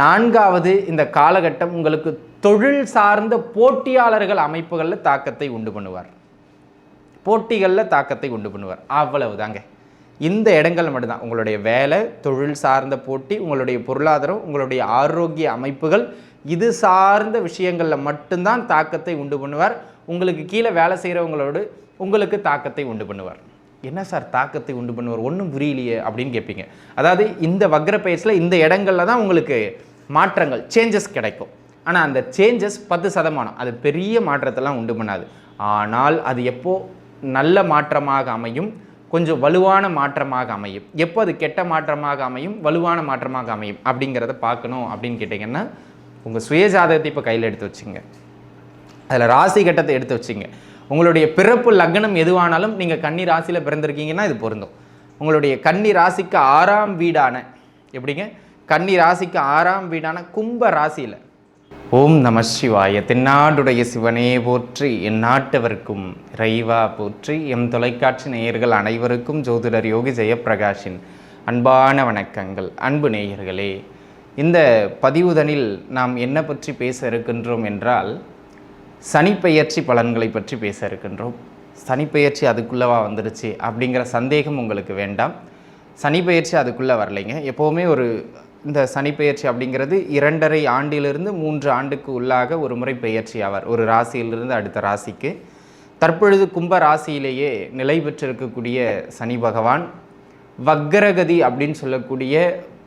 நான்காவது இந்த காலகட்டம் உங்களுக்கு தொழில் சார்ந்த போட்டியாளர்கள் அமைப்புகளில் தாக்கத்தை உண்டு பண்ணுவார். போட்டிகளில் தாக்கத்தை உண்டு பண்ணுவார். அவ்வளவு தாங்க இந்த இடங்கள் மட்டும்தான். உங்களுடைய வேலை தொழில் சார்ந்த போட்டி உங்களுடைய பொருளாதாரம் உங்களுடைய ஆரோக்கிய அமைப்புகள் இது சார்ந்த விஷயங்களில் மட்டும்தான் தாக்கத்தை உண்டு பண்ணுவார். உங்களுக்கு கீழே வேலை செய்கிறவங்களோடு உங்களுக்கு தாக்கத்தை உண்டு பண்ணுவார். என்ன சார் தாக்கத்தை உண்டு பண்ணுவார்? ஒன்றும் புரியலையே அப்படின்னு கேட்பீங்க. அதாவது இந்த வக்ர பயிற்சியில் இந்த இடங்கள்ல தான் உங்களுக்கு மாற்றங்கள் சேஞ்சஸ் கிடைக்கும். ஆனால் அந்த சேஞ்சஸ் பத்து சதமானம். அது பெரிய மாற்றத்தெல்லாம் உண்டு பண்ணாது. ஆனால் அது எப்போ நல்ல மாற்றமாக அமையும்? கொஞ்சம் வலுவான மாற்றமாக அமையும். எப்போ அது கெட்ட மாற்றமாக அமையும்? வலுவான மாற்றமாக அமையும். அப்படிங்கிறத பார்க்கணும் அப்படின்னு கேட்டிங்கன்னா உங்கள் சுயஜாதகத்தை இப்போ கையில் எடுத்து வச்சுங்க. அதில் ராசி கட்டத்தை எடுத்து வச்சிங்க. உங்களுடைய பிறப்பு லக்னம் எதுவானாலும் நீங்கள் கன்னி ராசியில் பிறந்திருக்கீங்கன்னா இது பொருந்தும். உங்களுடைய கன்னி ராசிக்கு ஆறாம் வீடான எப்படிங்க? கன்னி ராசிக்கு ஆறாம் வீடான கும்ப ராசியில். ஓம் நம சிவாய தென்னாடுடைய சிவனே போற்றி என் நாட்டவர்க்கும் இறைவா போற்றி எம் தொலைக்காட்சி நேயர்கள் அனைவருக்கும் ஜோதிடர் யோகி ஜெயப்பிரகாஷின் அன்பான வணக்கங்கள். அன்பு நேயர்களே இந்த பதிவுதனில் நாம் என்ன பற்றி பேச இருக்கின்றோம் என்றால் சனிப்பெயர்ச்சி பலன்களை பற்றி பேச இருக்கின்றோம். சனிப்பெயர்ச்சி அதுக்குள்ளவா வந்துருச்சு அப்படிங்கிற சந்தேகம் உங்களுக்கு வேண்டாம். சனிப்பெயர்ச்சி அதுக்குள்ளே வரலைங்க. எப்போவுமே ஒரு இந்த சனிப்பெயர்ச்சி அப்படிங்கிறது இரண்டரை ஆண்டிலிருந்து மூன்று ஆண்டுக்கு உள்ளாக ஒரு முறை பெயர்ச்சி ஆவார். ஒரு ராசியிலிருந்து அடுத்த ராசிக்கு. தற்பொழுது கும்ப ராசியிலேயே நிலை பெற்றிருக்கக்கூடிய சனி பகவான். வக்கரகதி அப்படின்னு சொல்லக்கூடிய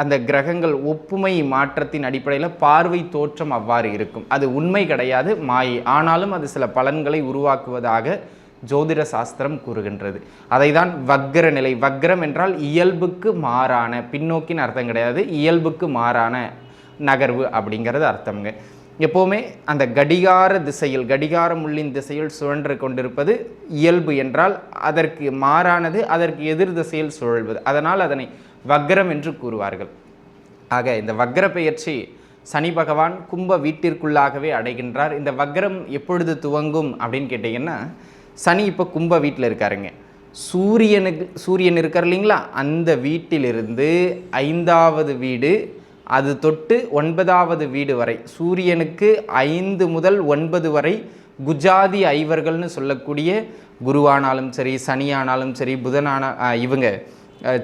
அந்த கிரகங்கள் ஒப்புமை மாற்றத்தின் அடிப்படையில் பார்வை தோற்றம் அவ்வாறு இருக்கும். அது உண்மை கிடையாது மாயை. ஆனாலும் அது சில பலன்களை உருவாக்குவதாக ஜோதிட சாஸ்திரம் கூறுகின்றது. அதை தான் வக்ர நிலை. வக்ரம் என்றால் இயல்புக்கு மாறான பின்னோக்கின் அர்த்தம் கிடையாது இயல்புக்கு மாறான நகர்வு அப்படிங்கிறது அர்த்தம்ங்க. எப்போவுமே அந்த கடிகார திசையில் கடிகார முள்ளின் திசையில் சுழன்று கொண்டிருப்பது இயல்பு என்றால் அதற்கு மாறானது அதற்கு எதிர் திசையில் சுழல்வது. அதனால் அதனை வக்ரம் என்று கூறுவார்கள். ஆக இந்த வக்ர பெயர்ச்சி சனி பகவான் கும்ப வீட்டிற்குள்ளாகவே அடைகின்றார். இந்த வக்ரம் எப்பொழுது துவங்கும் அப்படின்னு கேட்டிங்கன்னா சனி இப்போ கும்ப வீட்டில் இருக்காருங்க. சூரியனுக்கு சூரியன் இருக்கார் இல்லைங்களா? அந்த வீட்டிலிருந்து ஐந்தாவது வீடு அது தொட்டு ஒன்பதாவது வீடு வரை சூரியனுக்கு ஐந்து முதல் ஒன்பது வரை குஜாதி ஐவர்கள்னு சொல்லக்கூடிய குருவானாலும் சரி சனியானாலும் சரி புதனான இவங்க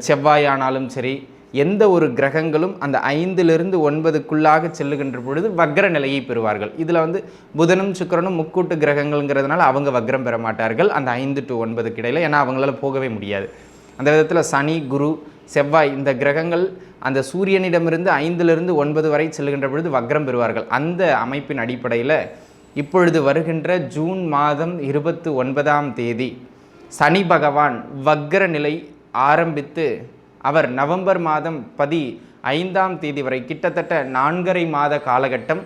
செவ்வாயானாலும் சரி எந்த ஒரு கிரகங்களும் அந்த ஐந்திலிருந்து ஒன்பதுக்குள்ளாக செல்லுகின்ற பொழுது வக்ர நிலையை பெறுவார்கள். இதில் வந்து புதனும் சுக்கிரனும் முக்கூட்டு கிரகங்கள்ங்கிறதுனால அவங்க வக்ரம் பெற மாட்டார்கள். அந்த ஐந்து டு ஒன்பதுக்கு கிடையில் ஏன்னா அவங்களால போகவே முடியாது. அந்த விதத்தில் சனி குரு செவ்வாய் இந்த கிரகங்கள் அந்த சூரியனிடமிருந்து ஐந்திலிருந்து ஒன்பது வரை செல்லுகின்ற பொழுது வக்ரம் பெறுவார்கள். அந்த அமைப்பின் அடிப்படையில் இப்பொழுது வருகின்ற ஜூன் மாதம் இருபத்து ஒன்பதாம் தேதி சனி பகவான் வக்ர நிலை ஆரம்பித்து அவர் நவம்பர் மாதம் பதி ஐந்தாம் தேதி வரை கிட்டத்தட்ட நான்கரை மாத காலகட்டம்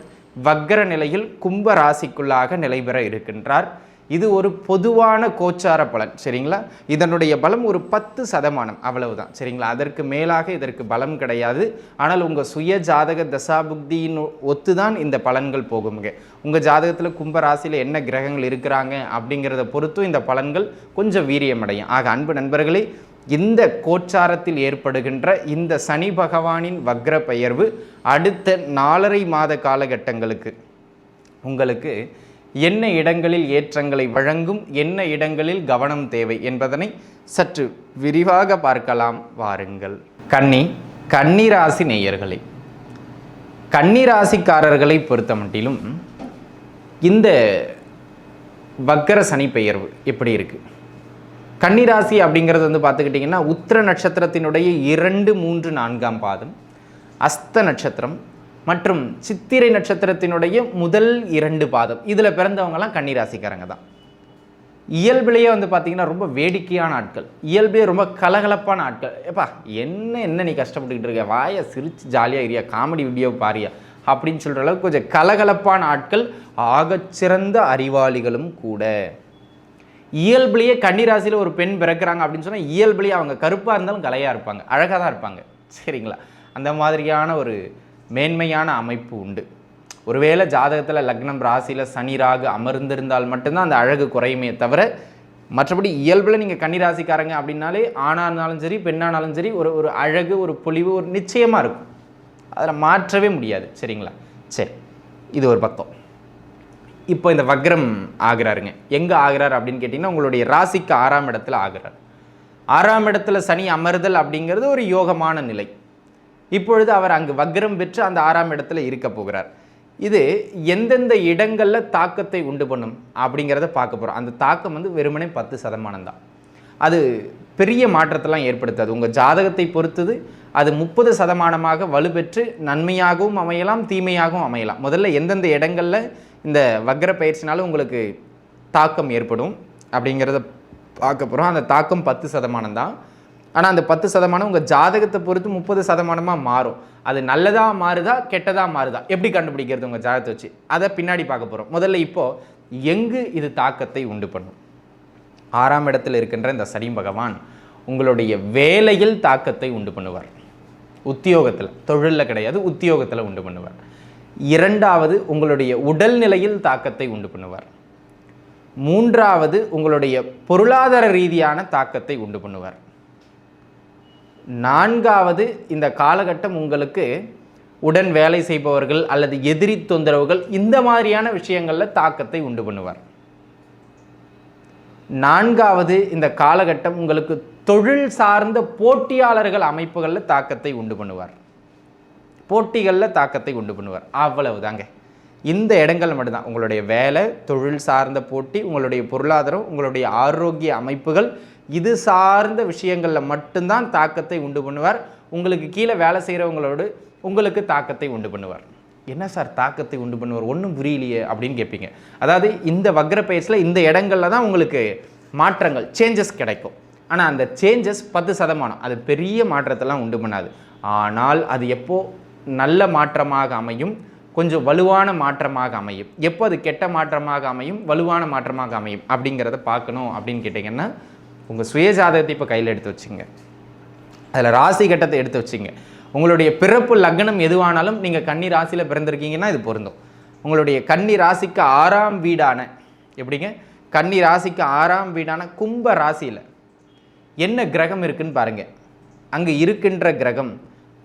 வக்கர நிலையில் கும்ப ராசிக்குள்ளாக நிலைபெற இருக்கின்றார். இது ஒரு பொதுவான கோச்சார பலன் சரிங்களா? இதனுடைய பலம் ஒரு பத்து சதமானம் அவ்வளவுதான் சரிங்களா? அதற்கு மேலாக இதற்கு பலம் கிடையாது. ஆனால் உங்கள் சுய ஜாதக தசாபுக்தியின் ஒத்து தான் இந்த பலன்கள் போகுங்க உங்கள் ஜாதகத்தில் கும்ப ராசியில் என்ன கிரகங்கள் இருக்கிறாங்க அப்படிங்கிறத பொறுத்தும் இந்த பலன்கள் கொஞ்சம் வீரியமடையும். ஆக அன்பு நண்பர்களே இந்த கோச்சாரத்தில் ஏற்படுகின்ற இந்த சனி பகவானின் வக்ர பெயர்வு அடுத்த நாலரை மாத காலகட்டங்களுக்கு உங்களுக்கு என்ன இடங்களில் ஏற்றங்களை வழங்கும் என்ன இடங்களில் கவனம் தேவை என்பதனை சற்று விரிவாக பார்க்கலாம் வாருங்கள். கன்னி கன்னிராசி நேயர்களை கன்னிராசிக்காரர்களை பொறுத்த மட்டிலும் இந்த வக்கர சனி பெயர்வு எப்படி இருக்குது கன்னிராசி அப்படிங்கிறது வந்து பார்த்துக்கிட்டிங்கன்னா உத்திர நட்சத்திரத்தினுடைய இரண்டு மூன்று நான்காம் பாதம் அஸ்த நட்சத்திரம் மற்றும் சித்திரை நட்சத்திரத்தினுடைய முதல் இரண்டு பாதம். இதில் பிறந்தவங்கலாம் கன்னிராசிக்காரங்க தான். இயல்பிலேயே வந்து பார்த்தீங்கன்னா ரொம்ப வேடிக்கையான ஆட்கள். இயல்பே ரொம்ப கலகலப்பான ஆட்கள். எப்பா என்ன என்ன நீ கஷ்டப்பட்டுக்கிட்டு இருக்க? வாயை சிரித்து ஜாலியாக இரியா காமெடி வீடியோ பாரியா? அப்படின்னு சொல்கிற அளவுக்கு கொஞ்சம் கலகலப்பான ஆட்கள் ஆகச்சிறந்த அறிவாளிகளும் கூட. இயல்புலேயே கன்னிராசியில் ஒரு பெண் பிறக்கிறாங்க அப்படின்னு சொன்னால் இயல்புலேயே அவங்க கருப்பாக இருந்தாலும் கலையாக இருப்பாங்க அழகாக தான் இருப்பாங்க. சரிங்களா? அந்த மாதிரியான ஒரு மேன்மையான அமைப்பு உண்டு. ஒருவேளை ஜாதகத்தில் லக்னம் ராசியில் சனி ராகு அமர்ந்திருந்தால் மட்டும்தான் அந்த அழகு குறையுமே தவிர மற்றபடி இயல்பில் நீங்கள் கன்னிராசிக்காரங்க அப்படின்னாலே ஆணாக இருந்தாலும் சரி பெண்ணானாலும் சரி ஒரு ஒரு அழகு ஒரு பொலிவு ஒரு நிச்சயமாக இருக்கும். அதில் மாற்றவே முடியாது. சரிங்களா? சரி. இது ஒரு பக்கம். இப்போ இந்த வக்ரம் ஆகிறாருங்க. எங்கே ஆகிறார் அப்படின்னு கேட்டிங்கன்னா உங்களுடைய ராசிக்கு ஆறாம் இடத்துல ஆகிறார். ஆறாம் இடத்துல சனி அமர்தல் அப்படிங்கிறது ஒரு யோகமான நிலை. இப்பொழுது அவர் அங்கு வக்ரம் பெற்று அந்த ஆறாம் இடத்துல இருக்க போகிறார். இது எந்தெந்த இடங்களில் தாக்கத்தை உண்டு பண்ணும் அப்படிங்கிறத பார்க்க போகிறோம் அந்த தாக்கம் வந்து வெறுமனே பத்து சதமானம் தான். அது பெரிய மாற்றத்தெல்லாம் ஏற்படுத்தாது. உங்கள் ஜாதகத்தை பொறுத்தது அது முப்பது சதமானமாக வலுப்பெற்று நன்மையாகவும் அமையலாம் தீமையாகவும் அமையலாம். முதல்ல எந்தெந்த இடங்களில் இந்த வக்ர பயிற்சினால உங்களுக்கு தாக்கம் ஏற்படும் அப்படிங்கிறத பார்க்க போகிறோம் அந்த தாக்கம் பத்து சதமானம் தான். ஆனால் அந்த பத்து சதமானம் உங்கள் ஜாதகத்தை பொறுத்து முப்பது சதமானமாக மாறும். அது நல்லதாக மாறுதா கெட்டதாக மாறுதா? எப்படி கண்டுபிடிக்கிறது உங்கள் ஜாதகத்தை வச்சு? அதை பின்னாடி பார்க்க போகிறோம் முதல்ல இப்போது எங்கு இது தாக்கத்தை உண்டு பண்ணும்? ஆறாம் இடத்தில் இருக்கின்ற இந்த சனி பகவான் உங்களுடைய வேலையில் தாக்கத்தை உண்டு பண்ணுவார். உத்தியோகத்தில் தொழிலில் கிடையாது உத்தியோகத்தில் உண்டு பண்ணுவார். இரண்டாவது உங்களுடைய உடல்நிலையில் தாக்கத்தை உண்டு பண்ணுவார். மூன்றாவது உங்களுடைய பொருளாதார ரீதியான தாக்கத்தை உண்டு பண்ணுவார். நான்காவது இந்த காலகட்டம் உங்களுக்கு உடன் வேலை செய்பவர்கள் அல்லது எதிரி தொந்தரவுகள் இந்த மாதிரியான விஷயங்களில் தாக்கத்தை உண்டு பண்ணுவார். நான்காவது இந்த காலகட்டம் உங்களுக்கு தொழில் சார்ந்த போட்டியாளர்கள் அமைப்புகளில் தாக்கத்தை உண்டு பண்ணுவார். போட்டிகளில் தாக்கத்தை உண்டு பண்ணுவார். அவ்வளவு தாங்க இந்த இடங்கள் மட்டும்தான். உங்களுடைய வேலை தொழில் சார்ந்த போட்டி உங்களுடைய பொருளாதாரம் உங்களுடைய ஆரோக்கிய அமைப்புகள் இது சார்ந்த விஷயங்களில் மட்டும்தான் தாக்கத்தை உண்டு பண்ணுவார். உங்களுக்கு கீழே வேலை செய்கிறவங்களோடு உங்களுக்கு தாக்கத்தை உண்டு பண்ணுவார். என்ன சார் தாக்கத்தை உண்டு பண்ணுவார்? ஒன்றும் புரியலையே அப்படின்னு கேட்பீங்க. அதாவது இந்த வக்ர பயிற்சியில் இந்த இடங்களில் தான் உங்களுக்கு மாற்றங்கள் சேஞ்சஸ் கிடைக்கும். ஆனால் அந்த சேஞ்சஸ் பத்து சதமானம். அது பெரிய மாற்றத்தெல்லாம் உண்டு பண்ணாது. ஆனால் அது எப்போது நல்ல மாற்றமாக அமையும் கொஞ்சம் வலுவான மாற்றமாக அமையும். எப்போ அது கெட்ட மாற்றமாக அமையும் வலுவான மாற்றமாக அமையும் அப்படிங்கிறத பார்க்கணும் அப்படின்னு கேட்டிங்கன்னா உங்கள் சுயஜாதகத்தை இப்போ கையில் எடுத்து வச்சுங்க. அதில் ராசி கட்டத்தை எடுத்து வச்சுங்க. உங்களுடைய பிறப்பு லக்னம் எதுவானாலும் நீங்கள் கன்னி ராசியில் பிறந்திருக்கீங்கன்னா இது பொருந்தும். உங்களுடைய கன்னி ராசிக்கு ஆறாம் வீடான எப்படிங்க? கன்னி ராசிக்கு ஆறாம் வீடான கும்ப ராசியில் என்ன கிரகம் இருக்குன்னு பாருங்கள் அங்கே இருக்கின்ற கிரகம்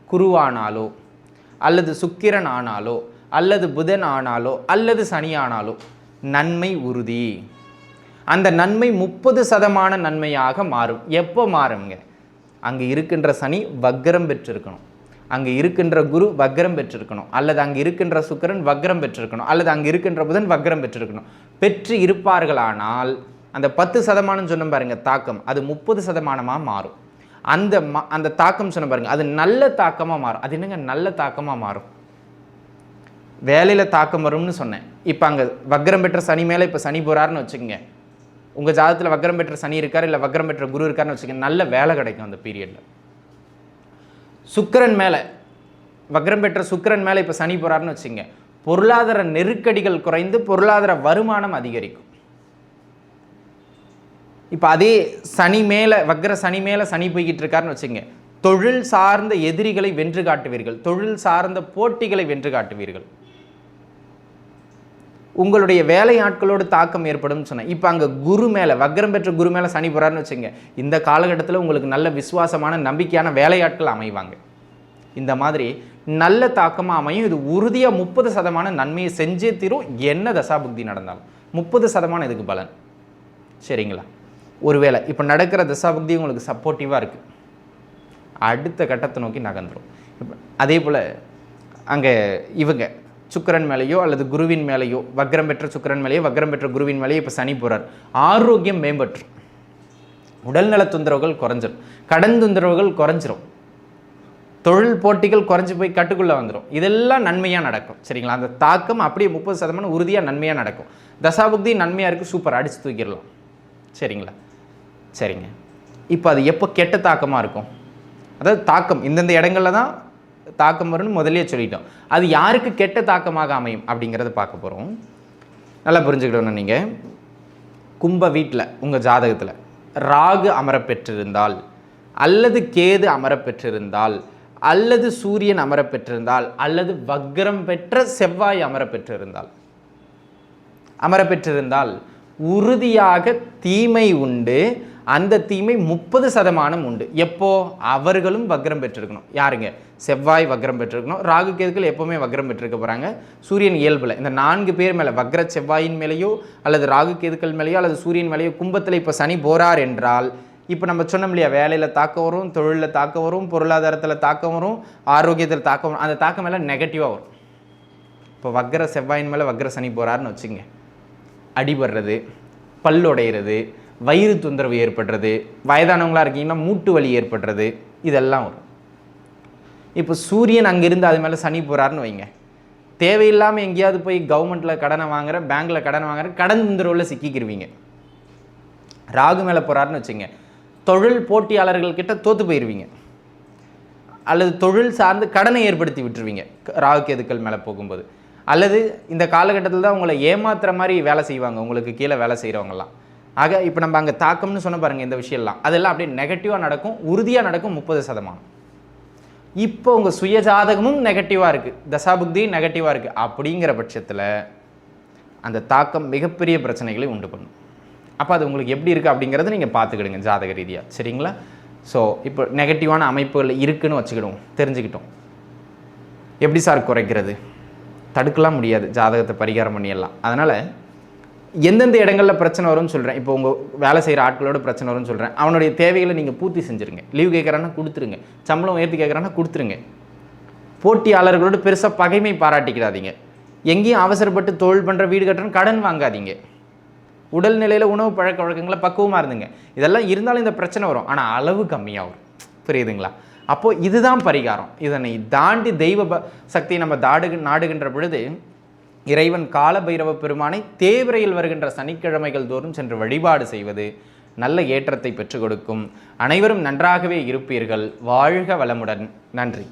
குருவானாலோ அல்லது சுக்கிரன் ஆனாலோ அல்லது புதன் ஆனாலோ அல்லது சனி ஆனாலோ நன்மை உறுதி. அந்த நன்மை முப்பது சதமான நன்மையாக மாறும். எப்போ மாறுங்க அங்கே இருக்கின்ற சனி வக்ரம் பெற்றிருக்கணும். அங்கே இருக்கின்ற குரு வக்ரம் பெற்றிருக்கணும். அல்லது அங்கே இருக்கின்ற சுக்கிரன் வக்ரம் பெற்றிருக்கணும். அல்லது அங்கே இருக்கின்ற புதன் வக்ரம் பெற்றிருக்கணும். பெற்று இருப்பார்களானால் அந்த பத்து சதமானம் சொன்ன பாருங்க தாக்கம். அது முப்பது சதமானமாக மாறும். அந்த ம அந்த தாக்கம் சொன்ன பாருங்க. அது நல்ல தாக்கமாக மாறும். அது என்னங்க? நல்ல தாக்கமாக மாறும். வேலையில் தாக்கம் வரும்னு சொன்னேன். இப்போ அங்கே வக்ரம் பெற்ற சனி மேலே இப்போ சனி போகிறாருன்னு வச்சுக்கோங்க. உங்கள் ஜாதத்தில் வக்ரம் பெற்ற சனி இருக்கார் இல்லை வக்ரம் பெற்ற குரு இருக்காருன்னு வச்சுக்கோங்க. நல்ல வேலை கிடைக்கும் அந்த பீரியடில் சுக்கரன் மேலே வக்ரம் பெற்ற சுக்கரன் மேலே இப்போ சனி போகிறாருன்னு வச்சுங்க பொருளாதார நெருக்கடிகள் குறைந்து பொருளாதார வருமானம் அதிகரிக்கும். இப்போ அதே சனி மேலே வக்ர சனி மேலே சனி போய்கிட்டு இருக்காருன்னு வச்சுங்க தொழில் சார்ந்த எதிரிகளை வென்று காட்டுவீர்கள். தொழில் சார்ந்த போட்டிகளை வென்று காட்டுவீர்கள். உங்களுடைய வேலை ஆட்களோடு தாக்கம் ஏற்படும் சொன்னேன் இப்போ அங்கே குரு மேலே வக்ரம் பெற்ற குரு மேலே சனி போகிறாருன்னு வச்சுங்க இந்த காலகட்டத்தில் உங்களுக்கு நல்ல விசுவாசமான நம்பிக்கையான வேலையாட்கள் அமைவாங்க. இந்த மாதிரி நல்ல தாக்கமாக அமையும். இது உறுதியாக முப்பது சதமான நன்மையை செஞ்சே தீரும். என்ன தசாபுக்தி நடந்தாலும். முப்பது சதமான இதுக்கு பலன். சரிங்களா? ஒருவேளை இப்போ நடக்கிற தசாபக்தி உங்களுக்கு சப்போர்ட்டிவாக இருக்குது அடுத்த கட்டத்தை நோக்கி நகர்ந்துடும் இப்போ அதே போல் அங்கே இவங்க சுக்கிரன் மேலேயோ அல்லது குருவின் மேலேயோ வக்ரம் பெற்ற சுக்கிரன் மேலேயோ வக்ரம் பெற்ற குருவின் மேலேயோ இப்போ சனி போகிறார் ஆரோக்கியம் மேம்பற்றும் உடல்நல தொந்தரவுகள் குறைஞ்சிரும். கடன் தொந்தரவுகள் குறைஞ்சிரும். தொழில் போட்டிகள் குறைஞ்சி போய் கட்டுக்குள்ளே வந்துடும் இதெல்லாம் நன்மையாக நடக்கும். சரிங்களா? அந்த தாக்கம் அப்படியே முப்பது சதமானம் உறுதியாக நன்மையாக நடக்கும். தசாபுக்தி நன்மையாக இருக்குது சூப்பர். அடித்து தூக்கிடலாம். சரிங்களா? சரிங்க. இப்போ அது எப்போ கெட்ட தாக்கமாக இருக்கும்? அதாவது தாக்கம் இந்தந்த இடங்கள்ல தான் தாக்கம் வரும்னு முதலே சொல்லிட்டோம். அது யாருக்கு கெட்ட தாக்கமாக அமையும் அப்படிங்கிறத பார்க்க போகிறோம் நல்லா புரிஞ்சுக்கிட்டோன்னு நீங்கள் கும்ப வீட்டில் உங்கள் ஜாதகத்தில் ராகு அமரப்பெற்றிருந்தால் அல்லது கேது அமரப்பெற்றிருந்தால் அல்லது சூரியன் அமரப்பெற்றிருந்தால் அல்லது வக்ரம் பெற்ற செவ்வாய் அமரப்பெற்றிருந்தால். அமரப்பெற்றிருந்தால் உறுதியாக தீமை உண்டு அந்த தீமை முப்பது சதமானம் உண்டு. எப்போ? அவர்களும் வக்ரம் பெற்றிருக்கணும். யாருங்க? செவ்வாய் வக்ரம் பெற்றிருக்கணும். ராகு கேதுக்கள் எப்போவுமே வக்ரம் பெற்றிருக்க போகிறாங்க சூரியன் இயல்பில். இந்த நான்கு பேர் மேலே வக்ர செவ்வாயின் மேலேயோ அல்லது ராகு கேதுக்கள் மேலேயோ அல்லது சூரியன் மேலேயோ கும்பத்தில் இப்போ சனி போகிறார் என்றால் இப்போ நம்ம சொன்னோம் இல்லையா வேலையில் தாக்கம் வரும் தொழிலில் தாக்கம் வரும் பொருளாதாரத்தில் தாக்கம் வரும் ஆரோக்கியத்தில் தாக்கம் வரும் அந்த தாக்கம் மேலே நெகட்டிவாக வரும். இப்போ வக்ர செவ்வாயின் மேலே வக்ர சனி போகிறாருன்னு வச்சுங்க அடிபடுறது பல்லுடையிறது வயிறு தொந்தரவு ஏற்படுறது வயதானவங்களா இருக்கீங்கன்னா மூட்டு வலி ஏற்படுறது இதெல்லாம் வரும். இப்போ சூரியன் அங்கேருந்து அது மேலே சனி போகிறாருன்னு வைங்க. தேவையில்லாமல் எங்கேயாவது போய் கவர்மெண்ட்டில் கடனை வாங்குற பேங்க்கில் கடனை வாங்குற கடன் தொந்தரவில் சிக்கிக்கிருவீங்க. ராகு மேலே போகிறாருன்னு வச்சுங்க. தொழில் போட்டியாளர்கள் கிட்ட தோற்று போயிடுவீங்க அல்லது தொழில் சார்ந்து கடனை ஏற்படுத்தி விட்டுருவீங்க ராகு கேதுக்கள் மேலே போகும்போது. அல்லது இந்த காலகட்டத்தில் தான் உங்களை ஏமாத்துற மாதிரி வேலை செய்வாங்க உங்களுக்கு கீழே வேலை செய்கிறவங்கலாம் ஆக இப்போ நம்ம அங்கே தாக்கம்னு சொன்ன பாருங்க இந்த விஷயம்லாம். அதெல்லாம் அப்படியே நெகட்டிவாக நடக்கும் உறுதியாக நடக்கும் முப்பது சதமானம். இப்போ உங்கள் சுய ஜாதகமும் நெகட்டிவாக இருக்குது தசாபுக்தி நெகட்டிவாக இருக்குது அப்படிங்கிற பட்சத்தில் அந்த தாக்கம் மிகப்பெரிய பிரச்சனைகளை உண்டு பண்ணும். அப்போ அது உங்களுக்கு எப்படி இருக்குது அப்படிங்கிறத நீங்கள் பார்த்துக்கிடுங்க ஜாதக ரீதியாக சரிங்களா? ஸோ இப்போ நெகட்டிவான அமைப்புகள் இருக்குதுன்னு வச்சுக்கிடுவோம் தெரிஞ்சுக்கிட்டோம். எப்படி சார் குறைக்கிறது? தடுக்கலாம் முடியாது ஜாதகத்தை பரிகாரம் பண்ணிடலாம். அதனால் எந்தெந்த இடங்களில் பிரச்சனை வரும்னு சொல்கிறேன் இப்போ உங்கள் வேலை செய்கிற ஆட்களோட பிரச்சனை வரும்னு சொல்கிறேன் அவனுடைய தேவைகளை நீங்கள் பூர்த்தி செஞ்சுருங்க. லீவ் கேட்குறான்னா கொடுத்துருங்க. சம்பளம் உயர்த்தி கேட்குறான்னா கொடுத்துருங்க. போட்டியாளர்களோடு பெருசாக பகைமை பாராட்டிக்கிடாதீங்க. எங்கேயும் அவசரப்பட்டு தொழில் பண்ணுற வீடு கட்டுறன்னு கடன் வாங்காதீங்க. உடல் நிலையில் உணவு பழக்க வழக்கங்களை பக்குவமாக இருந்துங்க. இதெல்லாம் இருந்தாலும் இந்த பிரச்சனை வரும். ஆனால் அளவு கம்மியாக வரும் புரியுதுங்களா? அப்போது இதுதான் பரிகாரம். இதனை தாண்டி தெய்வ ப சக்தியை நம்ம தாடு நாடுகின்ற பொழுது இறைவன் காலபைரவ பெருமானை தேவரையில் வருகின்ற சனிக்கிழமைகள் தோறும் சென்று வழிபாடு செய்வது நல்ல ஏற்றத்தை பெற்றுக் கொடுக்கும். அனைவரும் நன்றாகவே இருப்பீர்கள். வாழ்க வளமுடன். நன்றி.